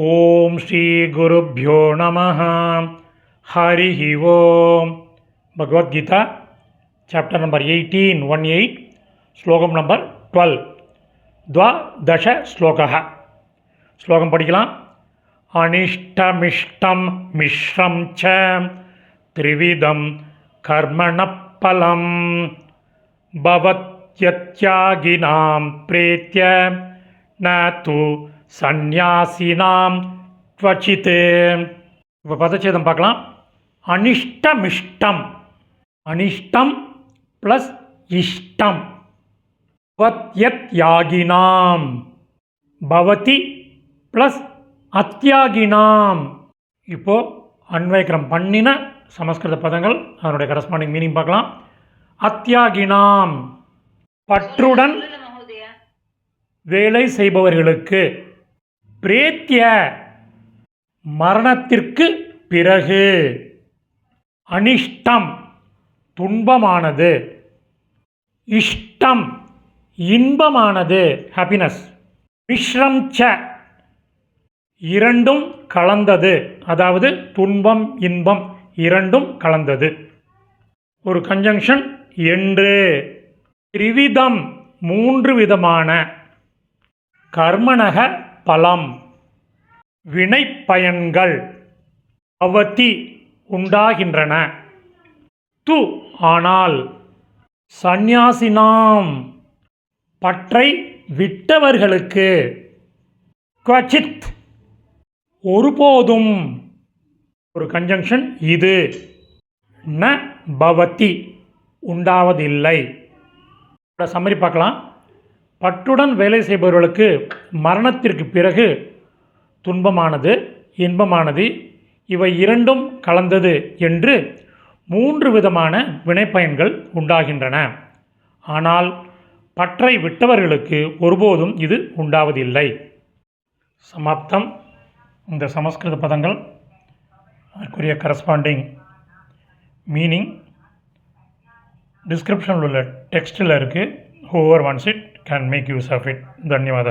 ओम श्री गुरुभ्यो नम। Hari Om. Bhagavad Gita chapter number eighteen one eight shloka number twelve द्वादशश्लोकः श्लोक। पठिकलाम् अनिष्टमिष्टं अनिष्टमिष्ट मिश्रम त्रिविधम कर्मण फलं भवत्यत्यागिनां प्रेत्य ந து சந்நியாசினாம் துவச்சித்து. இப்போ பதச்சேதம் பார்க்கலாம். அனிஷ்டமிஷ்டம். அனிஷ்டம் ப்ளஸ் இஷ்டம். வத்யத் யாகினாம் பவதி ப்ளஸ் அத்தியாகினாம் இப்போது அன்வைக்கிரம் பண்ணின சமஸ்கிருத பதங்கள் அதனுடைய கரஸ்பாண்டிங் மீனிங் பார்க்கலாம். அத்தியாகினாம் பற்றுடன் வேலை செய்பவர்களுக்கு பிரேத்திய மரணத்திற்கு பிறகு அனிஷ்டம் துன்பமானது இஷ்டம் இன்பமானது ஹாப்பினஸ் மிஷ்ரம் ச இரண்டும் கலந்தது அதாவது துன்பம் இன்பம் இரண்டும் கலந்தது. ஒரு கன்ஜங்ஷன் என்று த்ரிவிதம் மூன்று விதமான கர்மணக பலம் வினைப்பயன்கள் அவதி உண்டாகின்றன. து ஆனால் சந்நியாசினாம் பற்றை விட்டவர்களுக்கு குவச்சித் ஒருபோதும் ஒரு கன்ஜங்ஷன் இது ந பவதி உண்டாவதில்லை. சம்மரி பார்க்கலாம். பற்றுடன் வேலை செய்பவர்களுக்கு மரணத்திற்கு பிறகு துன்பமானது இன்பமானது இவை இரண்டும் கலந்தது என்று மூன்று விதமான வினைப்பயன்கள் உண்டாகின்றன. ஆனால் பற்றை விட்டவர்களுக்கு ஒருபோதும் இது உண்டாவதில்லை. சமாப்தம். இந்த சமஸ்கிருத பதங்கள் அதற்குரிய கரஸ்பாண்டிங் மீனிங் டிஸ்கிரிப்ஷனில் உள்ள டெக்ஸ்டில் இருக்குது whoever wants it can make use of it. ధన్యవాద